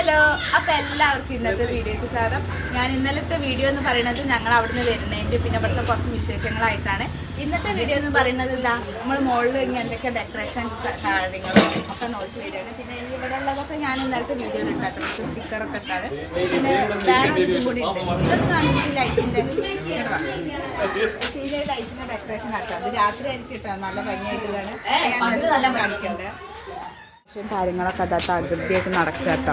Hello അപ്പൊ എല്ലാവർക്കും ഇന്നത്തെ വീഡിയോക്ക് സ്വാഗതം. ഞാൻ ഇന്നലത്തെ വീഡിയോ എന്ന് പറയുന്നത് ഞങ്ങൾ അവിടുന്ന് വരുന്നതിന്റെ പിന്നെ ഇവിടുത്തെ കുറച്ച് വിശേഷങ്ങളായിട്ടാണ്. ഇന്നത്തെ വീഡിയോ എന്ന് പറയുന്നത് ഇതാ നമ്മൾ മുകളിൽ എന്തൊക്കെ ഡെക്കറേഷൻ കാര്യങ്ങളും ഒക്കെ നോക്കി വരികയാണ്. പിന്നെ ഇവിടെ ഉള്ളതൊക്കെ ഞാൻ ഇന്നലത്തെ വീഡിയോ ഉണ്ടാക്കുന്നത് സ്റ്റിക്കറൊക്കെ ഇട്ടാണ്. പിന്നെ വേറെ ഇതും കൂടി ഉണ്ട്. ഇതൊക്കെ ഡെക്കറേഷൻ ആക്കാം. അത് രാത്രി ആയിരിക്കും കേട്ടോ നല്ല ഭംഗിയായിട്ടുള്ളതാണ്. കാണിക്കേണ്ടത് കാര്യങ്ങളൊക്കെ അതാ തകൃതിയായിട്ട് നടക്കുക കേട്ടോ.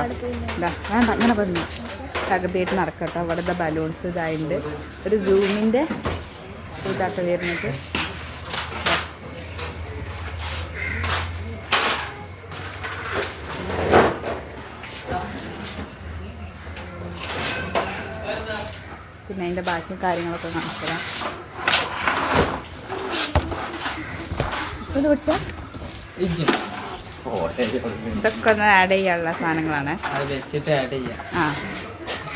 വേണ്ട അങ്ങനെ പറഞ്ഞു തകൃതിയായിട്ട് നടക്കുക കേട്ടോ. അവിടെ ബലൂൺസ് ഇതായുണ്ട്. ഒരു സൂമിന്റെ ഇതാക്കി വരുന്നത്. പിന്നെ അതിന്റെ ബാക്കി കാര്യങ്ങളൊക്കെ കാണിച്ചുതരാം. ഇത് പിടിച്ചാൽ ഇതൊക്കെ ഒന്ന് ആഡ് ചെയ്യാനുള്ള സാധനങ്ങളാണ്. ആ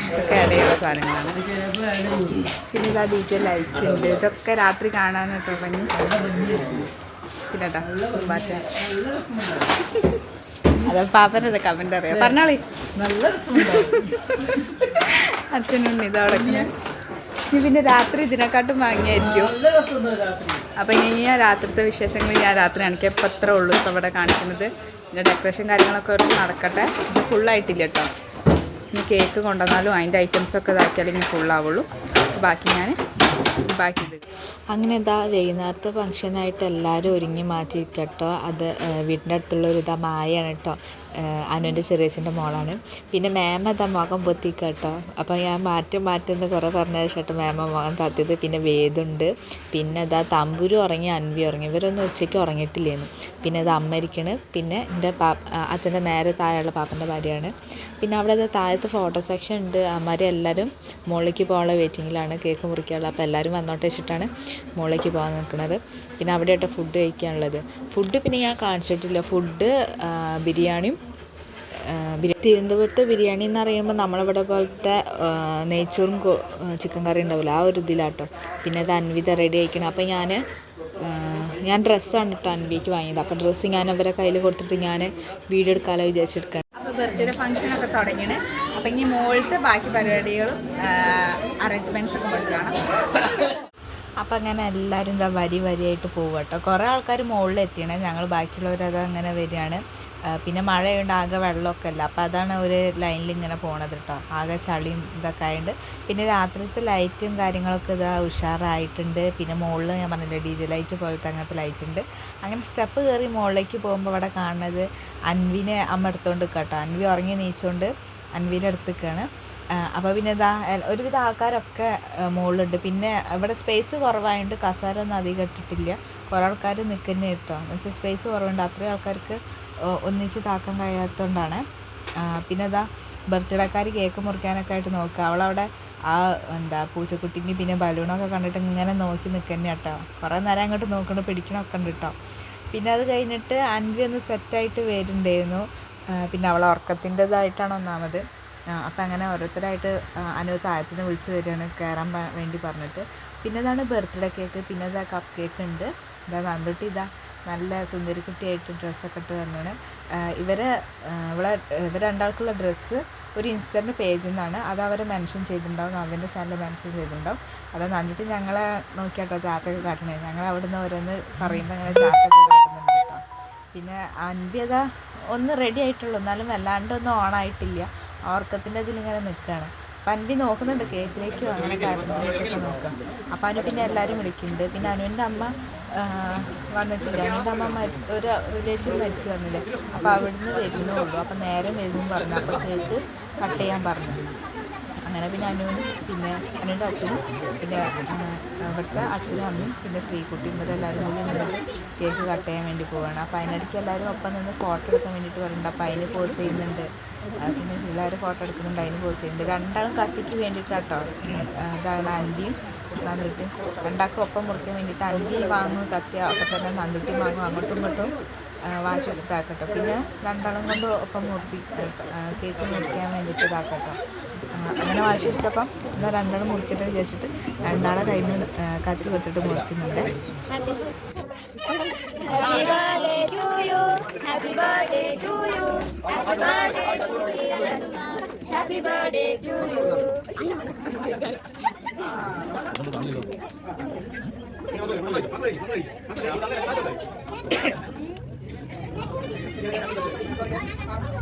ഇതൊക്കെ ആഡ് ചെയ്യാനുള്ള സാധനങ്ങളാണ്. പിന്നെ ഇതാ ലൈറ്റ് ഉണ്ട്. ഇതൊക്കെ രാത്രി കാണാൻ കേട്ടോ പനി പിന്നെ അത് പാപ്പന്റെ കമന്റ് അറിയാം? പറഞ്ഞോളി. നല്ല അച്ഛനുണ്ട് ഇതവിടെ പിന്നെ രാത്രി ഇതിനെക്കാട്ടും വാങ്ങിയായിരിക്കും അപ്പൊ ഇനി ഞാൻ രാത്രിത്തെ വിശേഷങ്ങൾ ഞാൻ രാത്രി എനിക്ക് ഇപ്പം എത്ര ഉള്ളൂ ഇപ്പം ഇവിടെ കാണിക്കുന്നത്. പിന്നെ ഡെക്കറേഷൻ കാര്യങ്ങളൊക്കെ ഒരു നടക്കട്ടെ. ഇത് ഫുള്ളായിട്ടില്ല കേട്ടോ. ഇനി കേക്ക് കൊണ്ടുവന്നാലും അതിന്റെ ഐറ്റംസ് ഒക്കെ ഇതാക്കിയാലും ഇനി ഫുള്ളാവുള്ളൂ ബാക്കി ഞാൻ ബാക്കി ഇത്. അങ്ങനെ എന്താ വൈകുന്നേരത്തെ ഫംഗ്ഷനായിട്ട് എല്ലാവരും ഒരുങ്ങി മാറ്റി കേട്ടോ അത് വീടിന്റെ അടുത്തുള്ള ഒരു ഇതാ മായാണ് കേട്ടോ അനുവിന്റെ ചെറിയച്ഛന്റെ മോളാണ്. പിന്നെ മേമ ഇതാ മുഖം പൊത്തി കേട്ടോ അപ്പോൾ ഞാൻ മാറ്റം മാറ്റുന്ന കുറേ പറഞ്ഞ ശേഷം മേമ മുഖം താത്തിയത് പിന്നെ വേദുണ്ട്. പിന്നെ ഇതാ തമ്പുരു ഉറങ്ങി അൻവി ഉറങ്ങി. ഇവരൊന്നും ഉച്ചയ്ക്ക് ഉറങ്ങിയിട്ടില്ലേന്ന്. പിന്നെ അത് അമ്മരിക്കണ് പിന്നെ എന്റെ പാ അച്ഛന്റെ നേരെ താഴെയുള്ള പാപ്പന്റെ ഭാര്യയാണ്. പിന്നെ അവിടെ അത് താഴത്ത് ഫോട്ടോ സെക്ഷൻ ഉണ്ട്. അമ്മമാരെ എല്ലാവരും മുകളിലേക്ക് പോകാനുള്ള വെയിറ്റിങ്ങിലാണ് കേക്ക് മുറിക്കാനുള്ള. അപ്പോൾ എല്ലാവരും വന്നോട്ട് വെച്ചിട്ടാണ് മുകളിലേക്ക് പോകാൻ നിൽക്കുന്നത് പിന്നെ അവിടെയായിട്ട് ഫുഡ് കഴിക്കാനുള്ളത്. ഫുഡ് പിന്നെ ഞാൻ കാണിച്ചിട്ടില്ല. ഫുഡ് ബിരിയാണിയും തിരുവനന്തപുരത്ത് ബിരിയാണി എന്ന് പറയുമ്പോൾ നമ്മളിവിടെ പോലത്തെ നെയ്ച്ചോറും ചിക്കൻ കറി ഉണ്ടാവില്ല ആ ഒരു ഇതിലാട്ടോ. പിന്നെ അത് അൻവിത റെഡി ആയിക്കണം. അപ്പോൾ ഞാൻ ഞാൻ ഡ്രസ്സാണ് കേട്ടോ അൻവിക്ക് വാങ്ങിയത്. അപ്പോൾ ഡ്രസ്സ് ഞാൻ അവരെ കയ്യിൽ കൊടുത്തിട്ട് ഞാൻ വീഡിയോ എടുക്കാമല്ലോ വിചാരിച്ചെടുക്കണം അപ്പോൾ ബർത്ത്ഡേ ഫംഗ്ഷനൊക്കെ തുടങ്ങിയാണ് അപ്പോൾ ഇനി മുകളിലത്തെ ബാക്കി പരിപാടികളും അറേഞ്ച്മെന്റ്സ് ഒക്കെ പോയി കാണാം അപ്പം അങ്ങനെ എല്ലാവരും ഇതാ വരി വരിയായിട്ട് പോകും കേട്ടോ കുറേ ആൾക്കാർ മുകളിൽ എത്തിയണേ ഞങ്ങൾ ബാക്കിയുള്ളവരത് അങ്ങനെ വരികയാണ് പിന്നെ മഴയുണ്ട് ആകെ വെള്ളമൊക്കെ അല്ല. അപ്പോൾ അതാണ് ഒരു ലൈനിൽ ഇങ്ങനെ പോണത് കേട്ടോ ആകെ ചളിയും ഇതൊക്കെ ആയതുകൊണ്ട് പിന്നെ രാത്രിത്തെ ലൈറ്റും കാര്യങ്ങളൊക്കെ ഇതാ ഉഷാറായിട്ടുണ്ട്. പിന്നെ മുകളിൽ ഞാൻ പറഞ്ഞില്ലേ ഡി ജെ ലൈറ്റ് പോലത്തെ അങ്ങനത്തെ ലൈറ്റ് ഉണ്ട്. അങ്ങനെ സ്റ്റെപ്പ് കയറി മുകളിലേക്ക് പോകുമ്പോൾ അവിടെ കാണുന്നത് അൻവിനെ അമ്മ എടുത്തുകൊണ്ട് കേട്ടോ അൻവി ഉറങ്ങി നീച്ചുകൊണ്ട് അൻവിനെ എടുത്തിക്കാണ് അപ്പോൾ പിന്നെ ഇതാ ഒരുവിധ ആൾക്കാരൊക്കെ മുകളിലുണ്ട് പിന്നെ ഇവിടെ സ്പേസ് കുറവായതുകൊണ്ട് കസാരൊന്നും അധികം ഇട്ടിട്ടില്ല. കുറേ ആൾക്കാർ നിൽക്കുന്നേ കേട്ടോ എന്ന് വെച്ചാൽ സ്പേസ് കുറവുണ്ട്. അത്രയും ആൾക്കാർക്ക് ഒന്നിച്ച് താക്കം കഴിയാത്തതുകൊണ്ടാണ് പിന്നെ ഇതാ ബർത്ത്ഡേക്കാർ കേക്ക് മുറിക്കാനൊക്കെ ആയിട്ട് നോക്കുക അവളവിടെ ആ എന്താ പൂച്ചക്കുട്ടീന്റെ പിന്നെ ബലൂണൊക്കെ കണ്ടിട്ട് ഇങ്ങനെ നോക്കി നിൽക്കുന്ന കേട്ടോ കുറേ നേരം അങ്ങോട്ട് നോക്കണ പിടിക്കണമൊക്കെ ഉണ്ട് കേട്ടോ പിന്നെ അത് കഴിഞ്ഞിട്ട് അൻവി ഒന്ന് സെറ്റായിട്ട് വരുന്നുണ്ടായിരുന്നു. പിന്നെ അവളെ ഉറക്കത്തിന്റെതായിട്ടാണ് ഒന്നാമത്. അപ്പം അങ്ങനെ ഓരോരുത്തരായിട്ട് അനു താഴത്തുനിന്ന് വിളിച്ച് വരികയാണ് കയറാൻ വേണ്ടി പറഞ്ഞിട്ട്. പിന്നെ ഇതാണ് ബർത്ത്ഡേ കേക്ക്. പിന്നെ ഇതാ കപ്പ് കേക്ക് ഉണ്ട് ഇതാ വന്നിട്ട് ഇതാ നല്ല സുന്ദരിക്കുട്ടിയായിട്ട് ഡ്രസ്സൊക്കെ ഇട്ട് വന്നാണ് ഇവരെ ഇവിടെ ഇവർ രണ്ടാൾക്കുള്ള ഡ്രസ്സ് ഒരു ഇൻസ്റ്റന്റ് പേജിൽ നിന്നാണ് അത് അവർ മെൻഷൻ ചെയ്തിട്ടുണ്ടാവും. അവന്റെ ചാനൽ മെൻഷൻ ചെയ്തിട്ടുണ്ടാവും. അത് നന്ദിട്ട് ഞങ്ങളെ നോക്കിയാട്ടോ ചാത്തൊക്കെ കാട്ടണേ. ഞങ്ങൾ അവിടെ നിന്ന് ഓരോന്ന് പറയുമ്പോൾ അങ്ങനെ ചാത്തൊക്കെ കാട്ടുന്നുണ്ട് കേട്ടോ. പിന്നെ അൻവ്യത ഒന്ന് റെഡി ആയിട്ടുള്ളൂ. എന്നാലും വല്ലാണ്ടൊന്നും ഓണായിട്ടില്ല ഓർക്കത്തിന്റെ ഇതിലിങ്ങനെ നിൽക്കുകയാണ് അപ്പം അൻവി നോക്കുന്നുണ്ട്. കേക്കിലേക്കും അങ്ങനെ കാര്യങ്ങളിലേക്കൊക്കെ നോക്കാം. അപ്പം അനു പിന്നെ എല്ലാവരും വിളിക്കുന്നുണ്ട്. പിന്നെ അനുവിന്റെ അമ്മ വന്നിട്ടില്ല. എന്റെ അമ്മ മരി ഒരു റിലേറ്റീവ് മരിച്ചു വന്നില്ലേ. അപ്പോൾ അവിടുന്ന് വരുന്നേ ഉള്ളൂ. അപ്പം നേരം വരുന്നു പറഞ്ഞു. അപ്പോഴത്തേക്ക് കട്ട് ചെയ്യാൻ പറഞ്ഞു. അങ്ങനെ പിന്നെ അനുവിനും പിന്നെ അനുവിന്റെ അച്ഛനും പിന്നെ അവിടുത്തെ അച്ഛനും അമ്മയും പിന്നെ ശ്രീകുട്ടിയും ഇവരെല്ലാവരും കൂടി നിന്നിട്ട് കേക്ക് കട്ട് ചെയ്യാൻ വേണ്ടി പോവുകയാണ്. അപ്പോൾ അതിനിടയ്ക്ക് എല്ലാവരും ഒപ്പം നിന്ന് ഫോട്ടോ എടുക്കാൻ വേണ്ടിയിട്ട് പറയുന്നുണ്ട്. അപ്പോൾ അതിന് പോസ് ചെയ്യുന്നുണ്ട്. പിന്നെ പിള്ളേർ ഫോട്ടോ എടുക്കുന്നുണ്ട്. അതിന് പോസ് ചെയ്യുന്നുണ്ട്. രണ്ടാളും കത്തിക്ക് വേണ്ടിയിട്ടാട്ടോ. അതാണ് അൻവിയും നന്ദിട്ടും രണ്ടാൾക്കും ഒപ്പം മുറിക്കാൻ വേണ്ടിയിട്ട് അൻവി വാങ്ങും കത്തി അപ്പം തന്നെ നന്ദിട്ടും വാങ്ങും. അങ്ങോട്ടും ഇങ്ങോട്ടും വാശി വെച്ചിട്ടാക്കട്ടെ പിന്നെ രണ്ടാളും കൊണ്ട് ഒപ്പം മുറിപ്പി കേക്ക് മുറിക്കാൻ വേണ്ടിയിട്ട് ഇതാക്കട്ടോ അങ്ങനെ വാശി വെച്ചപ്പം എന്നാൽ രണ്ടാളും മുറിക്കട്ടെ വിചാരിച്ചിട്ട് രണ്ടാളെ കയ്യിൽ നിന്ന് കത്തി കൊടുത്തിട്ട് മുറിക്കുന്നുണ്ട് Happy birthday to you. Happy birthday to you. Happy birthday to you. Happy birthday to you.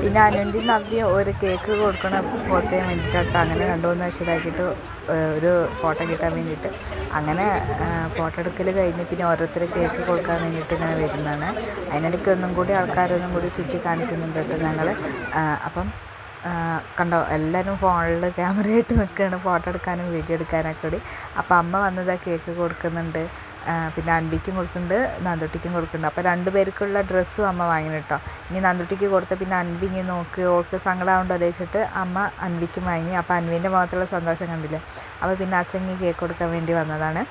പിന്നെ അനുവിന്റെ നവ്യം ഒരു കേക്ക് കൊടുക്കണ പോസ് ചെയ്യാൻ അങ്ങനെ രണ്ടു മൂന്ന് ഒരു ഫോട്ടോ കിട്ടാൻ വേണ്ടിയിട്ട്. അങ്ങനെ ഫോട്ടോ എടുക്കൽ കഴിഞ്ഞ് പിന്നെ ഓരോരുത്തർ കേക്ക് കൊടുക്കാൻ വേണ്ടിയിട്ട് ഇങ്ങനെ വരുന്നതാണ്. അതിനിടയ്ക്ക് ഒന്നും കൂടി ആൾക്കാരൊന്നും കൂടി ചുറ്റി കാണിക്കുന്നുണ്ട് ഞങ്ങൾ അപ്പം കണ്ടോ എല്ലാവരും ഫോണിൽ ക്യാമറയായിട്ട് നിൽക്കുകയാണ് ഫോട്ടോ എടുക്കാനും വീഡിയോ എടുക്കാനൊക്കെ കൂടി. അപ്പോൾ അമ്മ വന്നതാ കേക്ക് കൊടുക്കുന്നുണ്ട്. പിന്നെ അൻപിക്കും കൊടുക്കുന്നുണ്ട് നന്ദുട്ടിക്കും കൊടുക്കുന്നുണ്ട്. അപ്പോൾ രണ്ട് പേർക്കുള്ള ഡ്രസ്സും അമ്മ വാങ്ങിന് കേട്ടോ ഇനി നന്ദുട്ടിക്ക് കൊടുത്ത പിന്നെ അൻപി ഇങ്ങനെ നോക്ക് ഓൾക്ക് സങ്കടമാവുണ്ടോ വെച്ചിട്ട് അമ്മ അൻപിക്കും വാങ്ങി. അപ്പോൾ അൻവിന്റെ മുഖത്തുള്ള സന്തോഷം കണ്ടില്ലേ? അപ്പോൾ പിന്നെ അച്ഛൻ കേക്ക് കൊടുക്കാൻ വേണ്ടി വന്നതാണ്.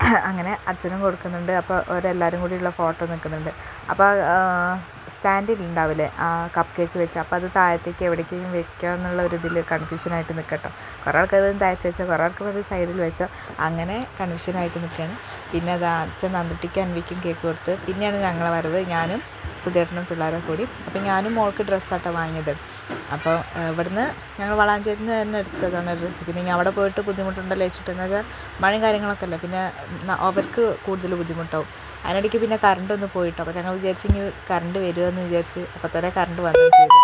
അങ്ങനെ അച്ഛനും കൊടുക്കുന്നുണ്ട്. അപ്പോൾ അവരെല്ലാവരും കൂടിയുള്ള ഫോട്ടോ നിൽക്കുന്നുണ്ട് അപ്പോൾ സ്റ്റാൻഡിൽ ഉണ്ടാവില്ലേ ആ കപ്പ് കേക്ക് വെച്ച്. അപ്പോൾ അത് താഴത്തേക്ക് എവിടേക്കെങ്കിലും വെക്കുക എന്നുള്ള ഒരു ഇതിൽ കൺഫ്യൂഷനായിട്ട് നിൽക്കട്ടോ കുറേ ആൾക്കാർ താഴത്ത് വെച്ചോ കുറേ ആൾക്കാർ സൈഡിൽ വെച്ചോ അങ്ങനെ കൺഫ്യൂഷനായിട്ട് നിൽക്കുകയാണ് പിന്നെ അത് അച്ഛൻ നന്ദിട്ടിക്ക് അൻവിക്കും കേക്ക് കൊടുത്ത്. പിന്നെയാണ് ഞങ്ങളെ വരവ്. ഞാനും സുധേട്ടനും പിള്ളേരെ കൂടി. അപ്പോൾ ഞാനും മോൾക്ക് ഡ്രസ്സാട്ടോ വാങ്ങിയത്. അപ്പോൾ ഇവിടുന്ന് ഞങ്ങൾ വളാഞ്ചേരിയിൽ നിന്ന് തന്നെ എടുത്തതാണ് ഡ്രസ്സ് പിന്നെ ഇനി അവിടെ പോയിട്ട് ബുദ്ധിമുട്ടുണ്ടല്ലോ വെച്ചിട്ടെന്ന് വെച്ചാൽ മഴയും കാര്യങ്ങളൊക്കെ അല്ലേ? പിന്നെ അവർക്ക് കൂടുതൽ ബുദ്ധിമുട്ടാവും. അതിനിടയ്ക്ക് പിന്നെ കറണ്ട് ഒന്ന് പോയിട്ടോ. അപ്പോൾ ഞങ്ങൾ വിചാരിച്ച് ഇനി കറണ്ട് വരുമെന്ന് വിചാരിച്ച് അപ്പോൾ തന്നെ കറണ്ട് വന്നു ചെയ്തു.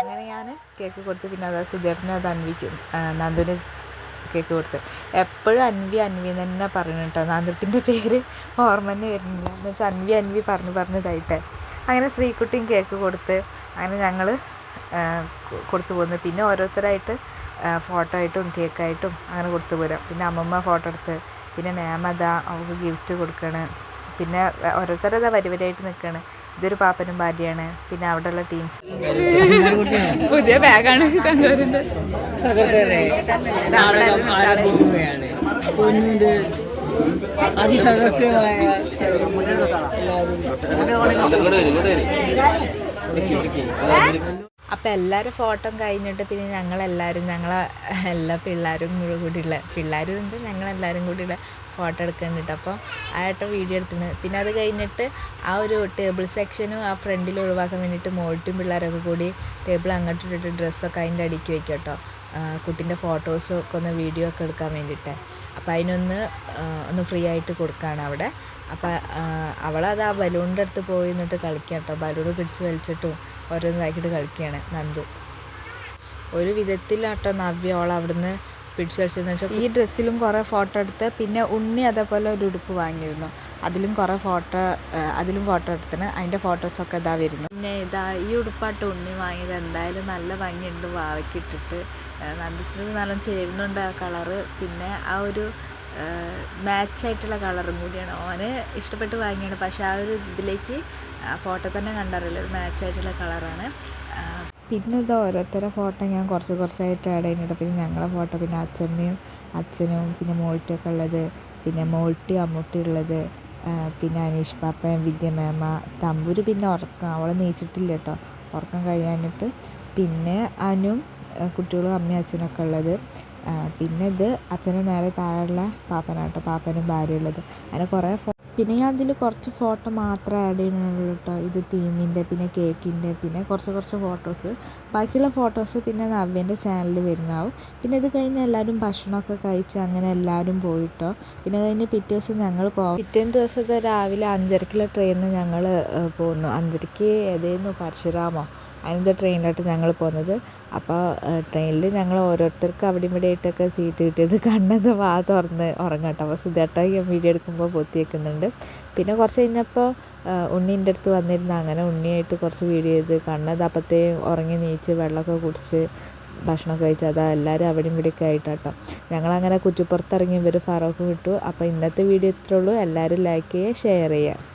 അങ്ങനെ ഞാൻ കേക്ക് കൊടുത്ത് പിന്നെ അത് സുധേട്ടനെ അത് അൻവിക്കും. നന്ദുവിന് കേക്ക് കൊടുത്ത്. എപ്പോഴും അൻവി അൻവി എന്ന് തന്നെ പറഞ്ഞു കേട്ടോ. നന്ദുട്ടിന്റെ പേര് ഓർമ്മ തന്നെ വരുന്നില്ല. എന്ന് വെച്ചാൽ അൻവി അൻവി പറഞ്ഞു പറഞ്ഞതായിട്ടേ അങ്ങനെ ശ്രീകുട്ടിയും കേക്ക് കൊടുത്ത് അങ്ങനെ ഞങ്ങൾ കൊടുത്തു പോകുന്നത് പിന്നെ ഓരോരുത്തരായിട്ട് ഫോട്ടോ ആയിട്ടും കേക്കായിട്ടും അങ്ങനെ കൊടുത്തു പോരാം. പിന്നെ അമ്മമ്മ ഫോട്ടോ എടുത്ത് പിന്നെ നേമത അവൾക്ക് ഗിഫ്റ്റ് കൊടുക്കണ്. പിന്നെ ഓരോരുത്തരതാ വരിവരായിട്ട് നിൽക്കണ് നിൽക്കുകയാണ് ഇതൊരു പാപ്പനും ഭാര്യയാണ്. പിന്നെ അവിടെയുള്ള ടീംസ് പുതിയ ബാഗാണ് സഹോദരനെ അപ്പോൾ എല്ലാവരും ഫോട്ടോ കഴിഞ്ഞിട്ട് പിന്നെ ഞങ്ങളെല്ലാവരും ഞങ്ങളെ എല്ലാ പിള്ളേരും കൂടെ കൂടിയുള്ള പിള്ളേർ എന്ന് ഞങ്ങളെല്ലാവരും കൂടിയുള്ള ഫോട്ടോ എടുക്കുന്നുണ്ട് അപ്പോൾ ആയിട്ട് വീഡിയോ എടുത്തിന്. പിന്നെ അത് കഴിഞ്ഞിട്ട് ആ ഒരു ടേബിൾ സെക്ഷനും ആ ഫ്രണ്ടിൽ ഒഴിവാക്കാൻ വേണ്ടിയിട്ട് മോൾട്ടും പിള്ളേരൊക്കെ കൂടി ടേബിൾ അങ്ങോട്ട് ഇട്ടിട്ട് ഡ്രസ്സൊക്കെ അതിന്റെ അടിക്ക് വയ്ക്കും കേട്ടോ. കുട്ടീന്റെ ഫോട്ടോസൊക്കെ ഒന്ന് വീഡിയോ ഒക്കെ എടുക്കാൻ വേണ്ടിയിട്ട്. അപ്പോൾ അതിനൊന്ന് ഒന്ന് ഫ്രീ ആയിട്ട് കൊടുക്കുകയാണ് അവിടെ. അപ്പോൾ അവളത് ആ ബലൂണിന്റെ അടുത്ത് പോയി നിന്നിട്ട് കളിക്കുക കേട്ടോ ബലൂൺ പിടിച്ച് വലിച്ചിട്ടും ഓരോന്നാക്കിയിട്ട് കളിക്കുകയാണ് നന്ദു. ഒരു വിധത്തിലാട്ടോ നവ്യ അവൾ അവിടുന്ന് പിടിച്ച് കളിച്ചതെന്ന് വെച്ചാൽ ഈ ഡ്രസ്സിലും കുറേ ഫോട്ടോ എടുത്ത് പിന്നെ ഉണ്ണി അതേപോലെ ഒരു ഉടുപ്പ് വാങ്ങിയിരുന്നു. അതിലും കുറേ ഫോട്ടോ അതിലും ഫോട്ടോ എടുത്തിന്. അതിന്റെ ഫോട്ടോസൊക്കെ ഇതാ വരുന്നു. പിന്നെ ഇതാ ഈ ഉടുപ്പാട്ട് ഉണ്ണി വാങ്ങിയത് എന്തായാലും നല്ല ഭംഗിയുണ്ട് വാവയ്ക്കിട്ടിട്ട് നന്ദുസിന് നല്ല ചേരുന്നുണ്ട് ആ കളറ്. പിന്നെ ആ ഒരു മാച്ചായിട്ടുള്ള കളറും കൂടിയാണ്. ഓന് ഇഷ്ടപ്പെട്ട് വാങ്ങിയാണ്. പക്ഷെ ആ ഒരു ഇതിലേക്ക് ഫോട്ടോ തന്നെ കണ്ടറിയില്ല. ഒരു മാച്ചായിട്ടുള്ള കളറാണ്. പിന്നെ ഇത് ഓരോരുത്തരുടെ ഫോട്ടോ ഞാൻ കുറച്ച് കുറച്ചായിട്ട് ആഡ് ചെയ്യുന്നുണ്ട്. പിന്നെ ഞങ്ങളുടെ ഫോട്ടോ പിന്നെ അച്ഛമ്മയും അച്ഛനും പിന്നെ മോൾട്ടിയൊക്കെ ഉള്ളത് പിന്നെ മോൾട്ടി അമ്മൂട്ടി ഉള്ളത് പിന്നെ അനീഷ് പാപ്പൻ വിദ്യ മേമ തമ്പൂര് പിന്നെ ഉറക്കം. അവളെ നീച്ചിട്ടില്ല കേട്ടോ. ഉറക്കം കഴിയാനിട്ട് പിന്നെ അനും കുട്ടികളും അമ്മയും അച്ഛനൊക്കെ ഉള്ളത്. പിന്നെ ഇത് അച്ഛന്റെ നേരെ താഴെയുള്ള പാപ്പനാട്ടോ പാപ്പനും ഭാര്യ ഉള്ളത്. അങ്ങനെ കുറേ പിന്നെ ഞാൻ അതിൽ കുറച്ച് ഫോട്ടോ മാത്രമേ ആഡ് ചെയ്യുന്നുള്ളൂ കേട്ടോ. ഇത് തീമിന്റെ പിന്നെ കേക്കിന്റെ പിന്നെ കുറച്ച് കുറച്ച് ഫോട്ടോസ് ബാക്കിയുള്ള ഫോട്ടോസ് പിന്നെ നവ്യന്റെ ചാനലിൽ വരുന്നതാവും. പിന്നെ ഇത് കഴിഞ്ഞ് എല്ലാവരും ഭക്ഷണമൊക്കെ കഴിച്ച് അങ്ങനെ എല്ലാവരും പോയിട്ടോ. പിന്നെ കഴിഞ്ഞ് പിറ്റേ ദിവസം ഞങ്ങൾ പോകും പിറ്റേന്ന് ദിവസത്തെ രാവിലെ അഞ്ചരക്കുള്ള ട്രെയിനിൽ ഞങ്ങൾ പോകുന്നു അഞ്ചരയ്ക്ക് ഏതായിരുന്നു പരശുരാമോ? അതിന്റെ ട്രെയിനിലായിട്ട് ഞങ്ങൾ പോകുന്നത്. അപ്പോൾ ട്രെയിനിൽ ഞങ്ങൾ ഓരോരുത്തർക്ക് അവിടെ ഇവിടെ ആയിട്ടൊക്കെ സീറ്റ് കിട്ടിയത് കണ്ണെന്ന് വാ തുറന്ന് ഉറങ്ങട്ടോ അപ്പോൾ സുധേട്ട വീഡിയോ എടുക്കുമ്പോൾ പൊത്തി വെക്കുന്നുണ്ട്. പിന്നെ കുറച്ച് കഴിഞ്ഞപ്പോൾ ഉണ്ണീന്റെ അടുത്ത് വന്നിരുന്നു. അങ്ങനെ ഉണ്ണിയായിട്ട് കുറച്ച് വീഡിയോ ചെയ്ത് കണ്ണത് അപ്പത്തേയും ഉറങ്ങി നീച്ച് വെള്ളമൊക്കെ കുടിച്ച് ഭക്ഷണമൊക്കെ കഴിച്ച് അതാ എല്ലാവരും അവിടെയും ഇവിടെയൊക്കെ ആയിട്ടാട്ടോ ഞങ്ങളങ്ങനെ കുറ്റിപ്പുറത്തിറങ്ങി ഇവർ ഫറോക്ക് വിട്ടു. അപ്പോൾ ഇന്നത്തെ വീഡിയോ ഇത്രയുള്ളൂ എല്ലാവരും ലൈക്ക് ചെയ്യുക ഷെയർ ചെയ്യുക.